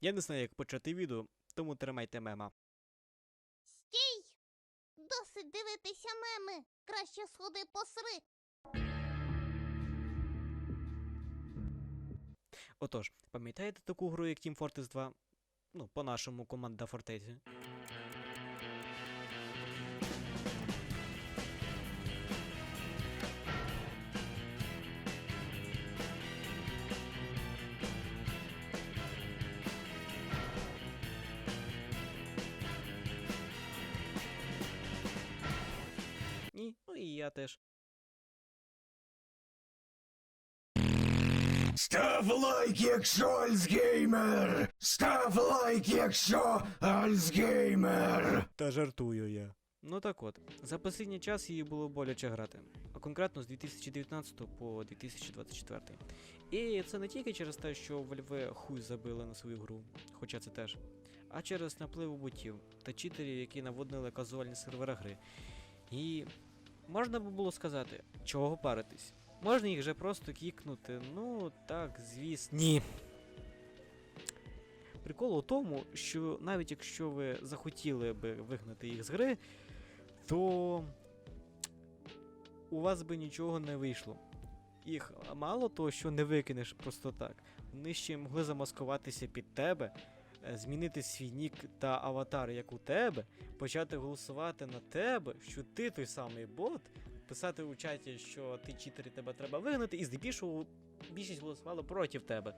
Я не знаю, як почати відео, тому тримайте мема. Стій! Досить дивитися меми. Краще сходи посри. Отож, пам'ятаєте таку гру, як Team Fortress 2? Ну, по-нашому команда фортеці. Я теж. Став лайк, якщо Альцгеймер! Став лайк, якщо Альцгеймер! Та жартую я. Ну так от, за останній час її було боляче грати, а конкретно з 2019 по 2024. І це не тільки через те, що Valve хуй забили на свою гру, хоча це теж, а через наплив ботів та читерів, які наводнили казуальні сервери гри. І можна би було сказати, чого паритись. Можна їх же просто кікнути, ну так, звісно. Ні. Прикол у тому, що навіть якщо ви захотіли би вигнати їх з гри, то у вас би нічого не вийшло. Їх мало того, що не викинеш просто так. Вони ще могли замаскуватися під тебе, змінити свій нік та аватар, як у тебе, почати голосувати на тебе, що ти той самий бот, писати у чаті, що ти читер і тебе треба вигнати, і здебільшого більшість голосувало проти тебе.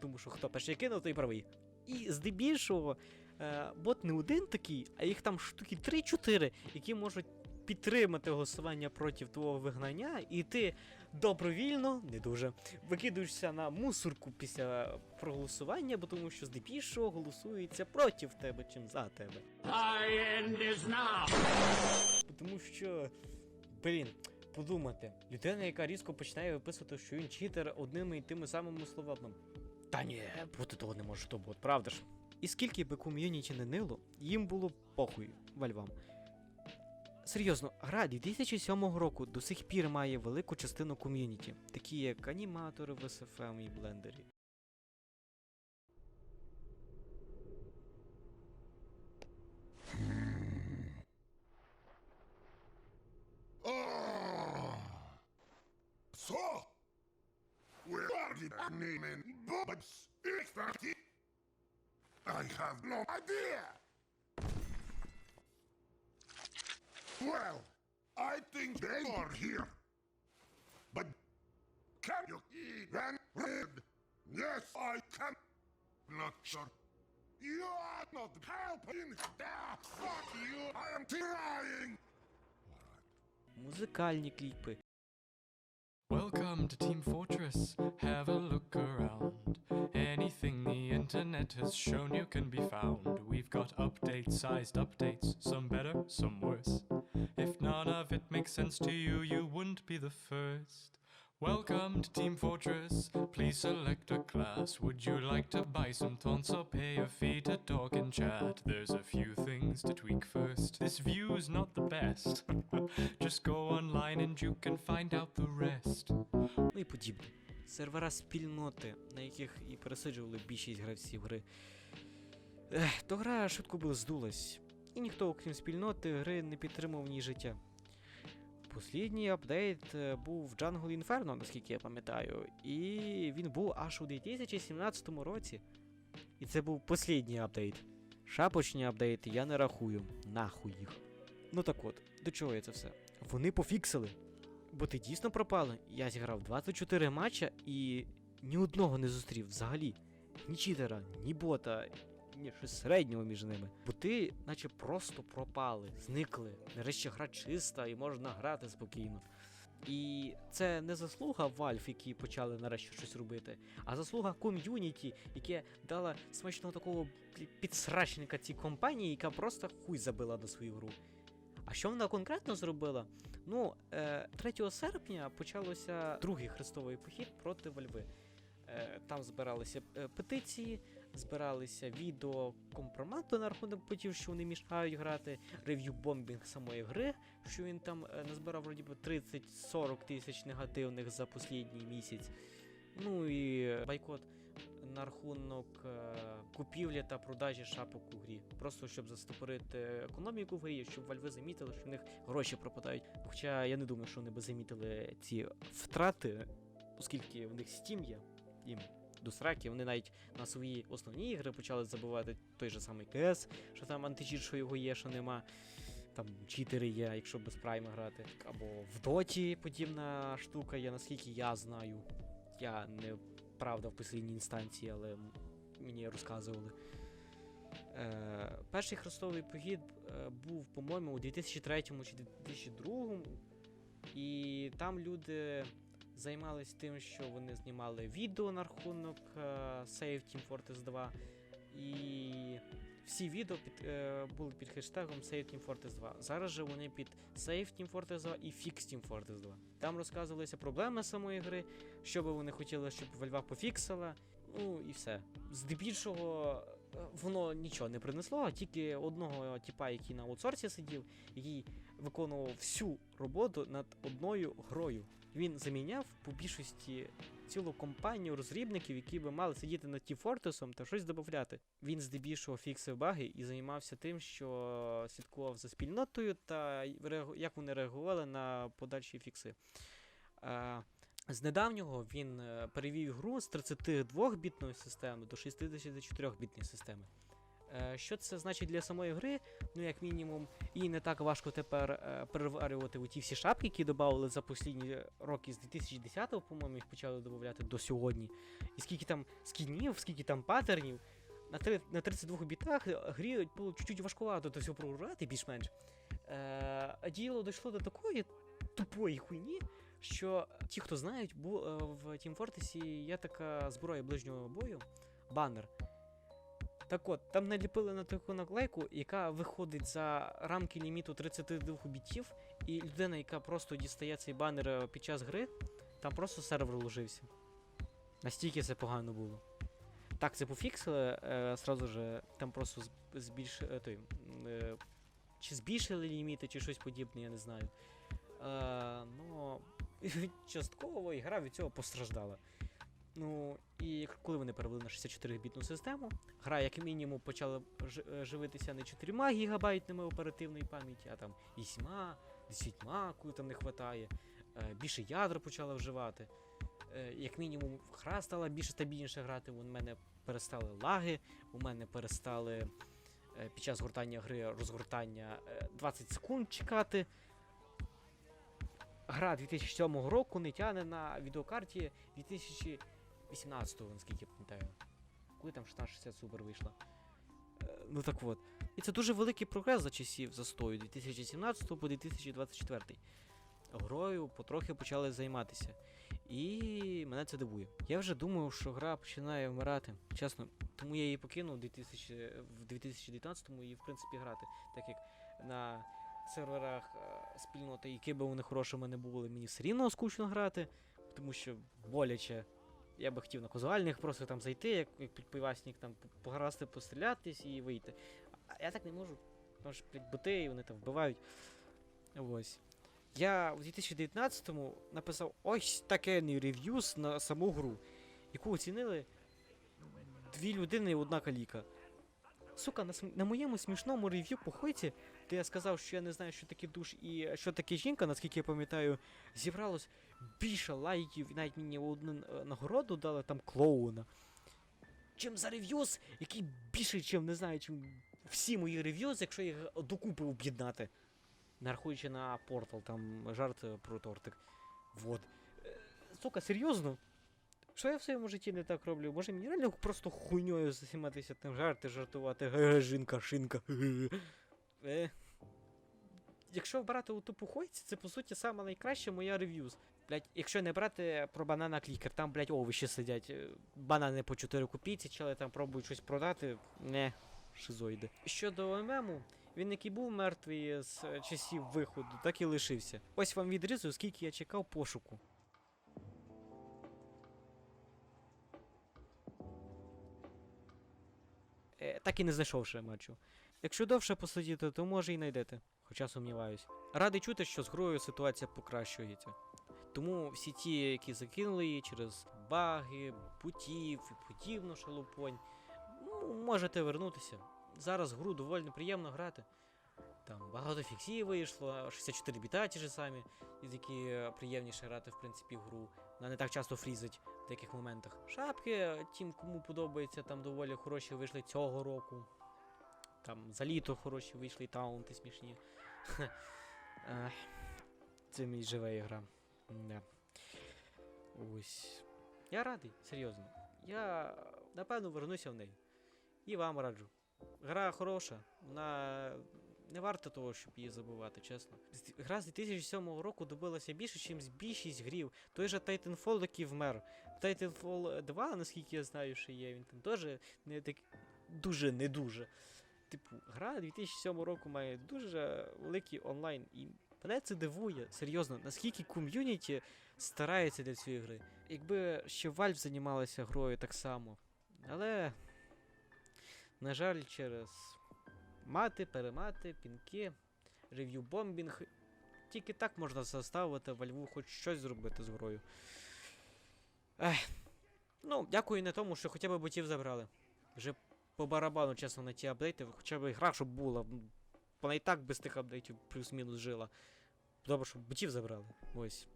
Тому що хто перший кинув, той правий. І здебільшого е, бот не один такий, а їх там штуки 3-4, які можуть підтримати голосування проти твого вигнання, і ти добровільно, не дуже, викидуєшся на мусорку після проголосування, бо тому що здебільшого голосується проти тебе, чим за тебе. Тому що, блін, подумати, людина, яка різко починає виписувати, що він читер одними і тими самими словами. Та ні, бути того не може то бот, правда ж? І скільки би ком'юніті не нило, їм було похуй вальвам. Серйозно, гра 2007 року до сих пір має велику частину ком'юніті, такі як аніматори в SFM і блендері. I have no idea. Well, I think they are here. But can you even read? Yes, I can. Not sure. You are not helping. Ah, fuck you. I am trying. Музикальні кліпи, Welcome to Team Fortress. Have a look around. Anything the internet has shown you can be found. We've got update sized updates, some better, some worse. If none of it makes sense to you, you wouldn't be the first. Welcome to Team Fortress. Please select a class. Would you like to buy some taunts or pay a fee to talk and chat? There's a few things to tweak first. This view's not the best. Just go online and you can find out the rest. ну і подібне. Сервера спільноти, на яких і пересиджували більшість гравців гри. Ех, то гра швидко би здулась, і ніхто, окрім спільноти, гри не підтримував в ній життя. Послідній апдейт е, був Jungle Inferno, наскільки я пам'ятаю, і він був аж у 2017 році. І це був послідній апдейт. Шапочні апдейти я не рахую, нахуй їх. Ну так от, до чого я це все? Вони пофіксили. Бо ти дійсно пропали. Я зіграв 24 матча і ні одного не зустрів взагалі. Ні читера, ні бота, ні щось середнього між ними. Бо ти, наче просто пропали, зникли. Нарешті гра чиста і можна грати спокійно. І це не заслуга Valve, які почали нарешті щось робити, а заслуга ком'юніті, яке дала смачного такого підсрачника цій компанії, яка просто хуй забила на свою гру. А що вона конкретно зробила? Ну, е, 3 серпня почалося другий хрестовий похід проти Вальви. Е, там збиралися е, петиції, збиралися відео компромату на рахунок ботів, що вони мішають грати, рев'ю бомбінг самої гри, що він там е, назбирав вроді би 30-40 тисяч негативних за останній місяць. Ну і бойкот на рахунок е, купівлі та продажі шапок у грі. Просто щоб застопорити економіку в грі, щоб вальви замітили, що в них гроші пропадають. Хоча я не думаю, що вони би замітили ці втрати, оскільки в них Steam є, їм до сраки, вони навіть на свої основні ігри почали забувати той же самий КС, що там античіт, що його є, що нема. Там читери є, якщо без прайма грати. Або в доті подібна штука є, наскільки я знаю. Я не правда в постійній інстанції, але мені розказували. Е, перший хрестовий похід е, був, по-моєму, у 2003 чи 2002. І там люди займались тим, що вони знімали відео на рахунок е, Save Team Fortress 2. І всі відео під, е, були під хештегом Save Team Fortress 2. Зараз же вони під Save Team Fortress 2 і Fix Team Fortress 2. Там розказувалися проблеми самої гри, що би вони хотіли, щоб Valve пофіксила. Ну і все. Здебільшого е, воно нічого не принесло, а тільки одного типа, який на аутсорсі сидів, який виконував всю роботу над одною грою. Він заміняв по більшості цілу компанію розрібників, які би мали сидіти над ті Фортесом та щось додати. Він здебільшого фіксив баги і займався тим, що слідкував за спільнотою та як вони реагували на подальші фікси. Е, з недавнього він е, перевів гру з 32-бітної системи до 64-бітної системи. Е, Що це значить для самої гри? Ну, як мінімум, їй не так важко тепер е, переварювати ті всі шапки, які додали за останні роки з 2010-го, по-моєму, їх почали додати до сьогодні. І скільки там скінів, скільки там паттернів. На, три, на 32 бітах грі було чуть-чуть важкувато до всього програти більш-менш. Е, діло дійшло до такої тупої хуйні, що ті, хто знають, бу, е, в Team Fortress є така зброя ближнього бою, банер. Так от, там наліпили на таку наклейку, яка виходить за рамки ліміту 32 бітів, і людина, яка просто дістає цей банер е, під час гри, там просто сервер ложився. Настільки це погано було. Так, це пофіксили, е, сразу же там просто збільш... е, той, е, чи збільшили ліміти, чи щось подібне, я не знаю. Е, ну, частково і гра від цього постраждала. Ну, і коли вони перевели на 64-бітну систему, гра, як мінімум, почала живитися не 4 гігабайтними оперативної пам'яті, а там 8, 10, коли там не вистачає. Е, більше ядра почала вживати. Е, як мінімум, гра стала більш стабільніше грати. У мене перестали лаги, у мене перестали е, під час гортання гри розгортання е, 20 секунд чекати. Гра 2007 року не тягне на відеокарті 2018-го, наскільки я пам'ятаю. Коли там 1660 Super вийшла. Е, Ну так от. І це дуже великий прогрес за часів застою 2017 по 2024. Грою потрохи почали займатися. І мене це дивує. Я вже думав, що гра починає вмирати. Чесно, тому я її покинув 2000, в 2019-му і в принципі грати. Так як на серверах е, спільноти, які би вони хорошими не були, мені все рівно скучно грати, тому що боляче. Я би хотів на казуальних просто там зайти, як, як підпивасник, там пограсти, пострілятись і вийти. А я так не можу. Тому що, блядь, боти, вони там вбивають. Ось. Я в 2019-му написав ось таке рев'юз на саму гру, яку оцінили дві людини і одна каліка. Сука, на, см- на моєму смішному рев'ю по хоті, де я сказав, що я не знаю, що таке душ і що таке жінка, наскільки я пам'ятаю, зібралось більше лайків, і навіть мені одну е, нагороду дали там клоуна. Чим за рев'юз, який більше, чим не знаю, чим всі мої рев'юз, якщо їх докупи об'єднати. Не рахуючи на портал, там жарт е, про тортик. Вот. Е, Сука, серйозно? Що я в своєму житті не так роблю? Може мені реально просто хуйньою займатися там жарти, жартувати, ге, жінка, шинка. Е. Якщо брати у тупу хойці, це по суті саме найкраща моя рев'юз. Блять, якщо не брати про банана клікер, там, блять, овочі сидять. е, Банани по 4 копійці, чели там пробують щось продати. Не, шизоїди. Щодо ММу, він який був мертвий з е, часів виходу, так і лишився. Ось вам відрізую, скільки я чекав пошуку. Е, так і не знайшов ще матчу. Якщо довше посидіти, то може і знайдете, хоча сумніваюсь. Радий чути, що з грою ситуація покращується. Тому всі ті, які закинули її через баги, путів і подібну шалупонь. Ну, можете вернутися. Зараз гру доволі приємно грати. Там багато фіксів вийшло, 64 біта ті ж самі, які приємніше грати, в принципі, в гру. Вона не так часто фрізить в деяких моментах. Шапки, тим, кому подобається, там доволі хороші вийшли цього року. Там за літо хороші вийшли і таунти смішні. Це мій жива ігра. Да. Ось. Я радий, серйозно. Я напевно вернуся в неї. І вам раджу. Гра хороша, вона не варта того, щоб її забувати, чесно. Гра з 2007 року добилася більше, ніж більшість грів. Той же Titanfall, який вмер. Titanfall 2, наскільки я знаю, що є, він там теж не так дуже не дуже. Типу, гра 2007 року має дуже великий онлайн, і мене це дивує, серйозно, наскільки ком'юніті старається для цієї гри. Якби ще Valve займалася грою так само. Але, на жаль, через мати, перемати, пінки, рев'ю-бомбінг. Тільки так можна заставити Вальву хоч щось зробити з грою. Ех. Ну, дякую не тому, що хоча б ботів забрали. Вже по барабану, чесно, на ті апдейти, хоча б гра, щоб була. Вона і так без тих апдейтів плюс-мінус жила. Добре, щоб ботів забрали. Ось.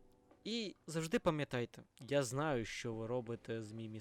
І завжди пам'ятайте, я знаю, що ви робите з Мімі